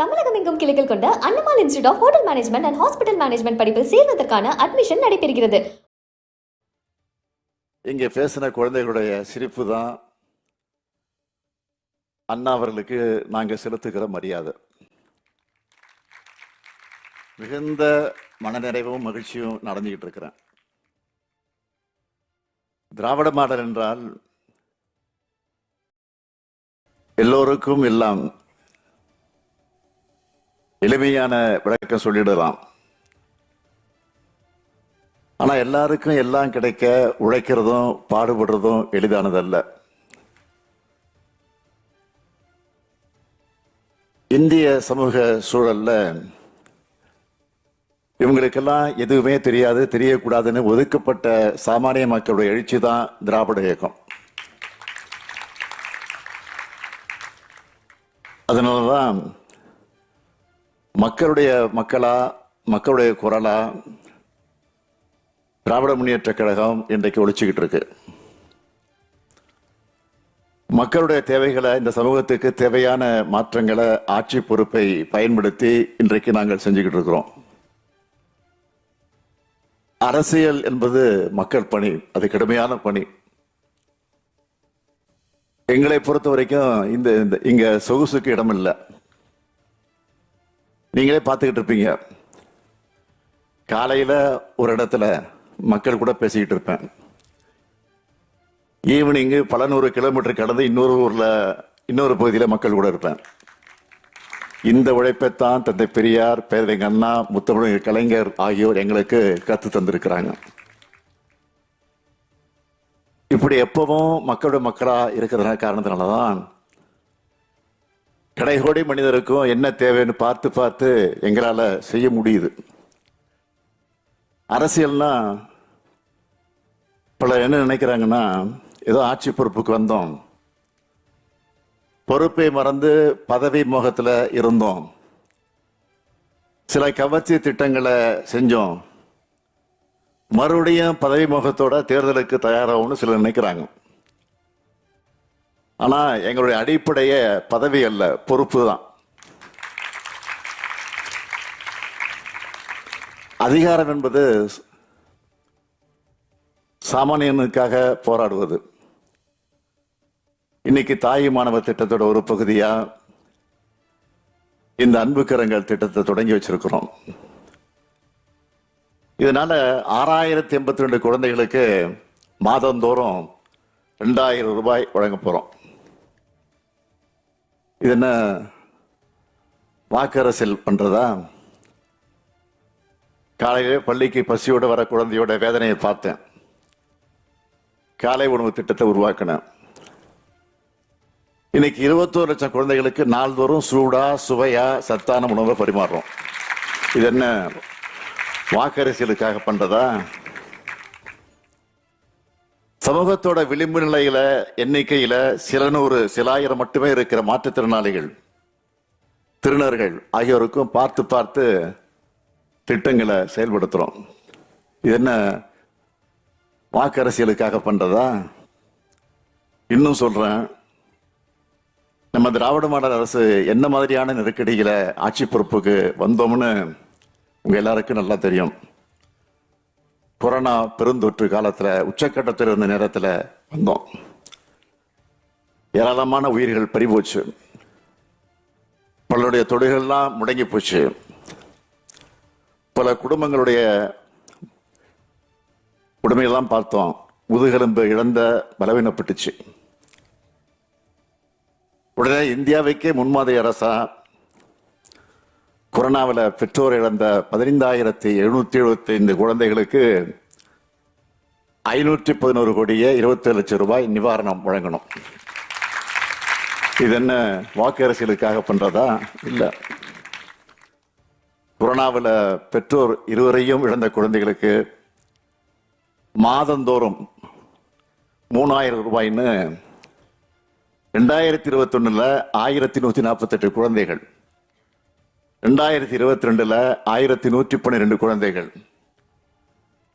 தமிழகம் எங்கும் கிளைகள் கொண்ட Annamal institute of hotel management and hospital management படிப்பில் சேர்வதற்கான அட்மிஷன் நடைபெறுகிறது. இங்கே பேசின குழந்தைகளுடைய சிரிப்பு தான். அண்ணா அவர்களுக்கு நாங்கள் செலுத்துகிற மரியாதை. மிகுந்த மனநிறைவும் மகிழ்ச்சியும் நடந்துகிட்டு இருக்கிறேன். திராவிட மாடல் என்றால் எல்லோருக்கும் எல்லாம் எளிமையான விளக்கம் சொல்லிடலாம். ஆனா எல்லாருக்கும் எல்லாம் கிடைக்க உழைக்கிறதும் பாடுபடுறதும் எளிதானதல்ல. இந்திய சமூக சூழல்ல இவங்களுக்கெல்லாம் எதுவுமே தெரியாது தெரியக்கூடாதுன்னு ஒதுக்கப்பட்ட சாமானிய மக்களுடைய எழுச்சி தான் திராவிட இயக்கம். அதனாலதான் மக்களுடைய மக்களா மக்களுடைய குரலா திராவிட முன்னேற்ற கழகம் இன்றைக்கு ஒழிச்சுக்கிட்டு இருக்கு. மக்களுடைய தேவைகளை இந்த சமூகத்துக்கு தேவையான மாற்றங்களை ஆட்சி பொறுப்பை பயன்படுத்தி இன்றைக்கு நாங்கள் செஞ்சுக்கிட்டு இருக்கிறோம். அரசியல் என்பது மக்கள் பணி அது கடுமையான பணி. எங்களை பொறுத்த வரைக்கும் இந்த இந்த- இங்க சொகுசுக்கு இடம் இல்லை நீங்களே பார்த்துக்கிட்டு இருப்பீங்க. காலையில் ஒரு இடத்துல மக்கள் கூட பேசிக்கிட்டு இருப்பேன். ஈவினிங்கு பல நூறு கிலோமீட்டர் கடந்து இன்னொரு ஊரில் இன்னொரு பகுதியில் மக்கள் கூட இருப்பேன். இந்த உழைப்பைத்தான் தந்தை பெரியார் பேரறிஞர் அண்ணா முத்தமிழ் கலைஞர் ஆகியோர் எங்களுக்கு கற்று தந்திருக்கிறாங்க. இப்படி எப்பவும் மக்களோட இருக்கிறதுனா காரணத்தினால தான் கடைகோடி மனிதருக்கும் என்ன தேவைன்னு பார்த்து பார்த்து எங்களால் செய்ய முடியுது. அரசியல்னா பலர் என்ன நினைக்கிறாங்கன்னா ஏதோ ஆட்சி பொறுப்புக்கு வந்தோம். பொறுப்பை மறந்து பதவி முகத்தில் இருந்தோம். சில கவர்ச்சி திட்டங்களை செஞ்சோம். மறுபடியும் பதவி மோகத்தோட தேர்தலுக்கு தயாராகும்னு சிலர் நினைக்கிறாங்க. ஆனால் எங்களுடைய அடிப்படைய பதவி அல்ல பொறுப்பு தான். அதிகாரம் என்பது சாமானியனுக்காக போராடுவது. இன்னைக்கு தாய் மாணவ திட்டத்தோட ஒரு பகுதியா இந்த அன்புக்கரங்கள் திட்டத்தை தொடங்கி வச்சிருக்கிறோம். இதனால ஆறாயிரத்தி எண்பத்தி ரெண்டு குழந்தைகளுக்கு மாதந்தோறும் ரெண்டாயிரம் ரூபாய் வழங்க போறோம். இது என்ன வாக்கரசியல் பண்றதா? காலையிலே பள்ளிக்கு பசியோட வர குழந்தையோட வேதனையை பார்த்தேன். காலை உணவு திட்டத்தை உருவாக்கினேன். இன்னைக்கு இருபத்தோரு லட்சம் குழந்தைகளுக்கு நாள்தோறும் சூடா சுவையா சத்தான உணவை பரிமாறுறோம். இது என்ன வாக்கரசியலுக்காக பண்றதா? சமூகத்தோட விளிம்பு நிலையில எண்ணிக்கையில சில நூறு சில ஆயிரம் மட்டுமே இருக்கிற மாற்றுத்திறனாளிகள் திருநர்கள் ஆகியோருக்கும் பார்த்து பார்த்து திட்டங்களை செயல்படுத்துறோம். இது என்ன வாக்கரசியலுக்காக பண்றதா? இன்னும் சொல்றேன் நம்ம திராவிட மாடல் அரசு என்ன மாதிரியான நெருக்கடிகளை ஆட்சி பொறுப்புக்கு வந்தோம்னு உங்க எல்லாருக்கும் நல்லா தெரியும். கொரோனா பெருந்தொற்று காலத்தில் உச்சக்கட்டத்தில் இருந்த நேரத்தில் வந்தோம். ஏராளமான உயிர்கள் பறிபோச்சு. பலருடைய தொழில்கள்லாம் முடங்கி போச்சு. பல குடும்பங்களுடைய உடைமையெல்லாம் பார்த்தோம். முதுகெலும்பு இழந்த பலவீனப்பட்டுச்சு. உடனே இந்தியாவுக்கே முன்மாதிரி அரசாக கொரோனாவில் பெற்றோர் இழந்த பதினைந்தாயிரத்தி எழுநூத்தி எழுபத்தி ஐந்து குழந்தைகளுக்கு ஐநூற்றி பதினோரு கோடியே இருபத்தி லட்சம் ரூபாய் நிவாரணம் வழங்கணும். இது என்ன வாக்கு அரசியலுக்காக பண்றதா? இல்லை. கொரோனாவில் பெற்றோர் இருவரையும் இழந்த குழந்தைகளுக்கு மாதந்தோறும் மூணாயிரம் ரூபாய்ன்னு ரெண்டாயிரத்தி இருபத்தி ஆயிரத்தி நூத்தி நாற்பத்தெட்டு குழந்தைகள் ரெண்டாயிரத்தி இருபத்தி ரெண்டுல ஆயிரத்தி நூற்றி பன்னிரெண்டு குழந்தைகள்.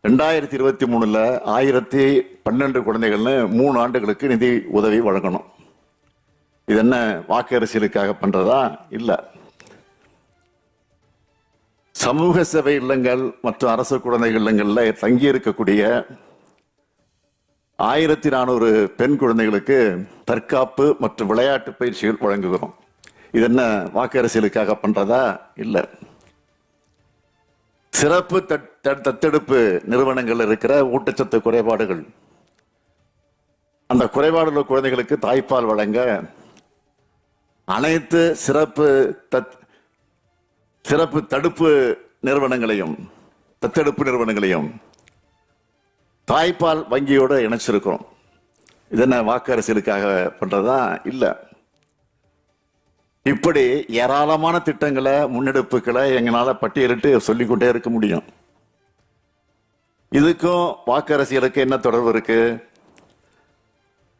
ரெண்டாயிரத்தி இருபத்தி மூணுல ஆயிரத்தி பன்னெண்டு குழந்தைகள்னு மூணு ஆண்டுகளுக்கு நிதி உதவி வழங்கணும். இது என்ன வாக்கு அரசியலுக்காக பண்றதா? இல்லை. சமூக சேவை இல்லங்கள் மற்றும் அரசு குழந்தைகள் இல்லங்களில் தங்கி இருக்கக்கூடிய ஆயிரத்தி நானூறு பெண் குழந்தைகளுக்கு தற்காப்பு மற்றும் விளையாட்டு பயிற்சிகள் வழங்குகிறோம். இது என்ன வாக்கு அரசியலுக்காக பண்றதா? இல்ல. சிறப்பு தட்- தட்- தத்தெடுப்பு நிறுவனங்கள் இருக்கிற ஊட்டச்சத்து குறைபாடுகள். அந்த குறைபாடுள்ள குழந்தைகளுக்கு தாய்ப்பால் வழங்க அனைத்து சிறப்பு தத் சிறப்பு தடுப்பு நிறுவனங்களையும் தத்தெடுப்பு நிறுவனங்களையும் தாய்ப்பால் வங்கியோடு இணைச்சிருக்கிறோம். இது என்ன வாக்கு அரசியலுக்காக பண்றதா? இல்லை. இப்படி ஏராளமான திட்டங்களை முன்னெடுப்புகளை எங்களால் பட்டியலிட்டு சொல்லிக்கொண்டே இருக்க முடியும். இதுக்கும் வாக்கு அரசியலுக்கு என்ன தொடர்பு இருக்கு?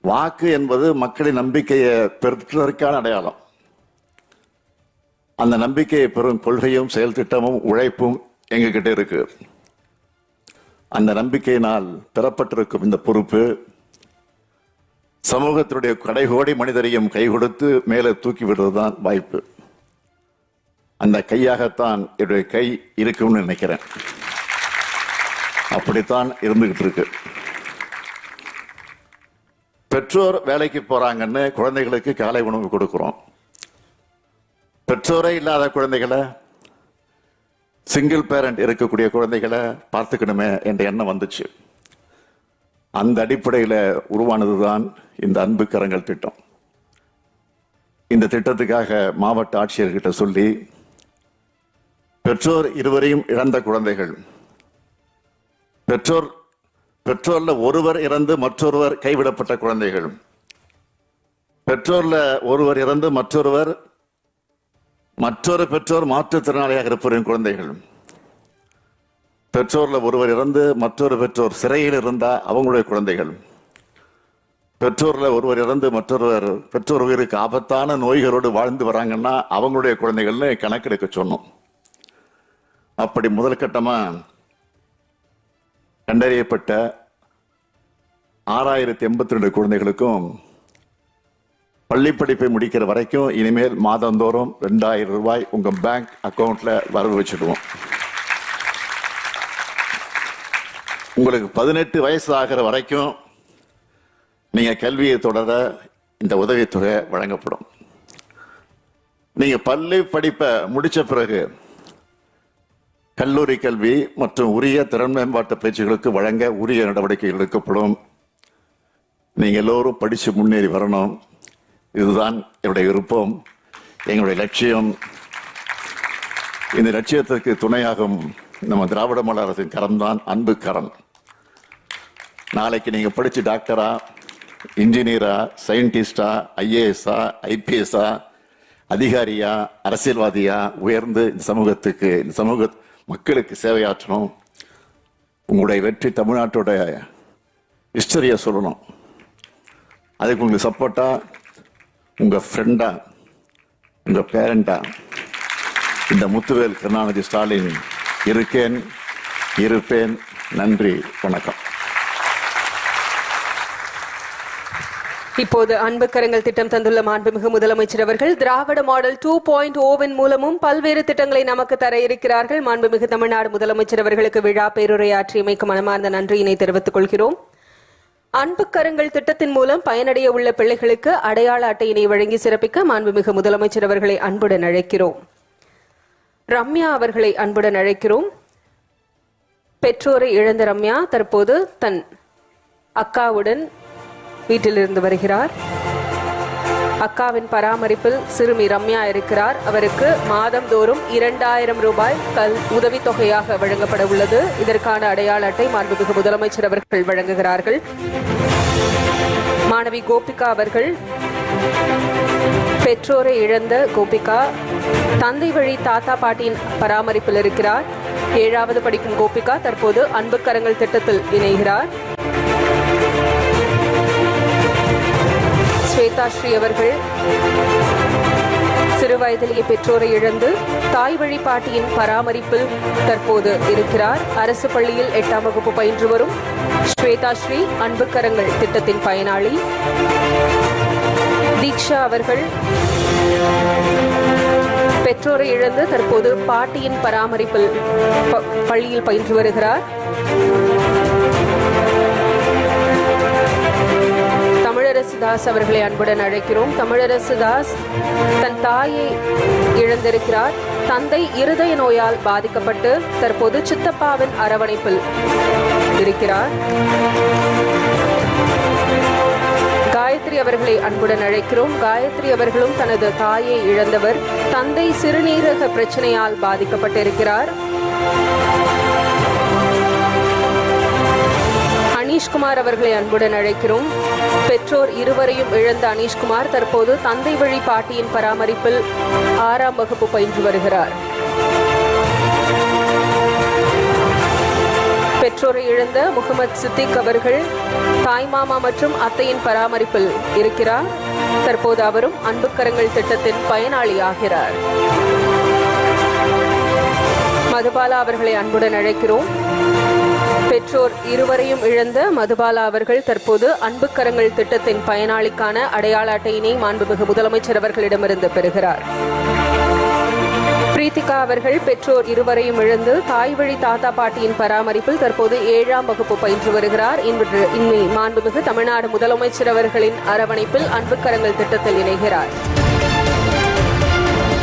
வாக்கு என்பது மக்களின் நம்பிக்கையை பெறுவதற்கான அடையாளம். அந்த நம்பிக்கையை பெறும் கொள்கையும் செயல் திட்டமும் உழைப்பும் எங்ககிட்ட இருக்கு. அந்த நம்பிக்கையினால் பெறப்பட்டிருக்கும் இந்த பொறுப்பு சமூகத்தினுடைய கடைகோடி மனிதரையும் கை கொடுத்து மேலே தூக்கி விடுறதுதான் வாய்ப்பு. அந்த கையாகத்தான் என்னுடைய கை இருக்கும்னு நினைக்கிறேன். அப்படித்தான் இருந்துகிட்டு இருக்கு. பெற்றோர் வேலைக்கு போறாங்கன்னு குழந்தைகளுக்கு காலை உணவு கொடுக்குறோம். பெற்றோரே இல்லாத குழந்தைகளை சிங்கிள் பேரண்ட் இருக்கக்கூடிய குழந்தைகளை பார்த்துக்கணுமே என்ற எண்ணம் வந்துச்சு. அந்த அடிப்படையில் உருவானதுதான் இந்த அன்பு கரங்கள் திட்டம். இந்த திட்டத்துக்காக மாவட்ட ஆட்சியர்கிட்ட சொல்லி பெற்றோர் இருவரையும் இழந்த குழந்தைகள். பெற்றோர் பெற்றோர்ல ஒருவர் இறந்து மற்றொருவர் கைவிடப்பட்ட குழந்தைகள். பெற்றோர்ல ஒருவர் இறந்து மற்றொருவர் மற்றொரு பெற்றோர் மாற்றுத்திறனாளியாக இருப்பவரின் குழந்தைகள். பெற்றோர்ல ஒருவர் இறந்து மற்றொரு பெற்றோர் சிறையில் இருந்தா அவங்களுடைய குழந்தைகள். பெற்றோர்ல ஒருவர் இறந்து மற்றொருவர் பெற்றோர் உயிருக்கு ஆபத்தான நோய்களோடு வாழ்ந்து வராங்கன்னா அவங்களுடைய குழந்தைகள்னு கணக்கெடுக்க சொன்னோம். அப்படி முதல் கட்டமா கண்டறியப்பட்ட ஆறாயிரத்தி எண்பத்தி ரெண்டு குழந்தைகளுக்கும் பள்ளி படிப்பை முடிக்கிற வரைக்கும் இனிமேல் மாதந்தோறும் ரெண்டாயிரம் ரூபாய் உங்க பேங்க் அக்கௌண்ட்டில் வரவு வச்சுடுவோம். உங்களுக்கு பதினெட்டு வயசு ஆகிற வரைக்கும் நீங்கள் கல்வியை தொடர இந்த உதவித்தொகை வழங்கப்படும். நீங்கள் பள்ளி படிப்பை முடித்த பிறகு கல்லூரி கல்வி மற்றும் உரிய திறன் மேம்பாட்டு பயிற்சிகளுக்கு வழங்க உரிய நடவடிக்கைகள் எடுக்கப்படும். நீங்கள் எல்லோரும் படித்து முன்னேறி வரணும். இதுதான் என்னுடைய விருப்பம். எங்களுடைய லட்சியம். இந்த லட்சியத்திற்கு துணையாகும் நம்ம திராவிட மலரசின் அரசின் கரம்தான் அன்பு கரம் நாளைக்கு நீங்க படிச்சு டாக்டரா இன்ஜினியரா சயின்டிஸ்டா ஐஏஎஸ்ஆ ஐபிஎஸ்ஆ அதிகாரியா அரசியல்வாதியா உயர்ந்து இந்த சமூகத்துக்கு இந்த சமூக மக்களுக்கு சேவையாற்றணும். உங்களுடைய வெற்றி தமிழ்நாட்டோட ஹிஸ்டரியை சொல்லணும். அதுக்கு உங்களுக்கு சப்போர்ட்டா உங்க ஃப்ரெண்டா உங்க பேரண்டா இந்த முத்துவேல் கருணாநிதி ஸ்டாலின் இருக்கேன் இருப்பேன். நன்றி வணக்கம். இப்போது அன்பு கரங்கள் திட்டம் தந்துள்ள மாண்புமிகு முதலமைச்சர் அவர்கள் திராவிட மாடல் டூ பாயிண்ட் ஓவின் மூலமும் பல்வேறு திட்டங்களை நமக்கு தர இருக்கிறார்கள். மாண்புமிகு தமிழ்நாடு முதலமைச்சர் அவர்களுக்கு விழா பேருரையாற்றியமைக்கு மனமார்ந்த நன்றியினை தெரிவித்துக் கொள்கிறோம். அன்பு கரங்கள் திட்டத்தின் மூலம் பயனடைய உள்ள பிள்ளைகளுக்கு அடையாள அட்டையினை வழங்கி சிறப்பிக்க மாண்புமிகு முதலமைச்சர் அவர்களை அன்புடன் அழைக்கிறோம். ரம்யா அவர்களை அன்புடன் அழைக்கிறோம். பெற்றோரை இழந்த ரம்யா தற்போது தன் அக்காவுடன் வீட்டிலிருந்து வருகிறார். அக்காவின் பராமரிப்பில் சிறுமி ரம்யா இருக்கிறார். அவருக்கு மாதந்தோறும் இரண்டாயிரம் ரூபாய் கல் உதவித்தொகையாக வழங்கப்பட உள்ளது. இதற்கான அடையாள அட்டை மாண்புமிகு முதலமைச்சர் அவர்கள் வழங்குகிறார்கள். மாணவி கோபிகா அவர்கள் பெற்றோரை இழந்த கோபிகா தந்தை வழி தாத்தா பாட்டியின் பராமரிப்பில் இருக்கிறார். ஏழாவது படிக்கும் கோபிகா தற்போது அன்பு கரங்கள் திட்டத்தில் இணைகிறார். ஸ்வேதாஸ்ரீ அவர்கள் சிறுவயதிலேயே பெற்றோரை இழந்து தாய் வழி பாட்டியின் பராமரிப்பில் தற்போது இருக்கிறார். அரசு பள்ளியில் எட்டாம் வகுப்பு பயின்று வரும் ஸ்வேதா ஸ்ரீ திட்டத்தின் பயனாளி. தீக்ஷா அவர்கள் பெற்றோரை இழந்து தற்போது பாட்டியின் பராமரிப்பில் பள்ளியில் பயின்று வருகிறார். தாஸ் அவர்களை அன்புடன் அழைக்கிறோம். தமிழரசு தாஸ் தன் தாயை இழந்திருக்கிறார். தந்தை இருதய நோயால் பாதிக்கப்பட்டு தற்போது சித்தப்பாவின் அரவணைப்பில் இருக்கிறார். காயத்ரி அவர்களை அன்புடன் அழைக்கிறோம். காயத்ரி அவர்களும் தனது தாயை இழந்தவர். தந்தை சிறுநீரக பிரச்சனையால் பாதிக்கப்பட்டிருக்கிறார். அனீஷ்குமார் அவர்களை அன்புடன் அழைக்கிறோம். பெற்றோர் இருவரையும் இழந்த அனீஷ்குமார் தற்போது தந்தை வழி பாட்டியின் பராமரிப்பில் ஆறாம் வகுப்பு பயின்று வருகிறார். பெற்றோரை இழந்த முகமது சித்திக் அவர்கள் தாய்மாமா மற்றும் அத்தையின் பராமரிப்பில் இருக்கிறார். தற்போது அவரும் அன்புக்கரங்கள் திட்டத்தின் பயனாளி ஆகிறார். மதுபாலா அவர்களை அன்புடன் அழைக்கிறோம். பெற்றோர் இருவரையும் இழந்த மதுபாலா அவர்கள் தற்போது அன்புக்கரங்கள் திட்டத்தின் பயனாளிக்கான அடையாள அட்டையினை மாண்புமிகு முதலமைச்சர் அவர்களிடமிருந்து பெறுகிறார். பிரீத்திகா அவர்கள் பெற்றோர் இருவரையும் இழந்து தாய் வழி தாத்தா பாட்டியின் பராமரிப்பில் தற்போது ஏழாம் வகுப்பு பயின்று வருகிறார். இன்று மாண்புமிகு தமிழ்நாடு முதலமைச்சர் அவர்களின் அரவணைப்பில் அன்புக்கரங்கள் திட்டத்தில் இணைகிறார்.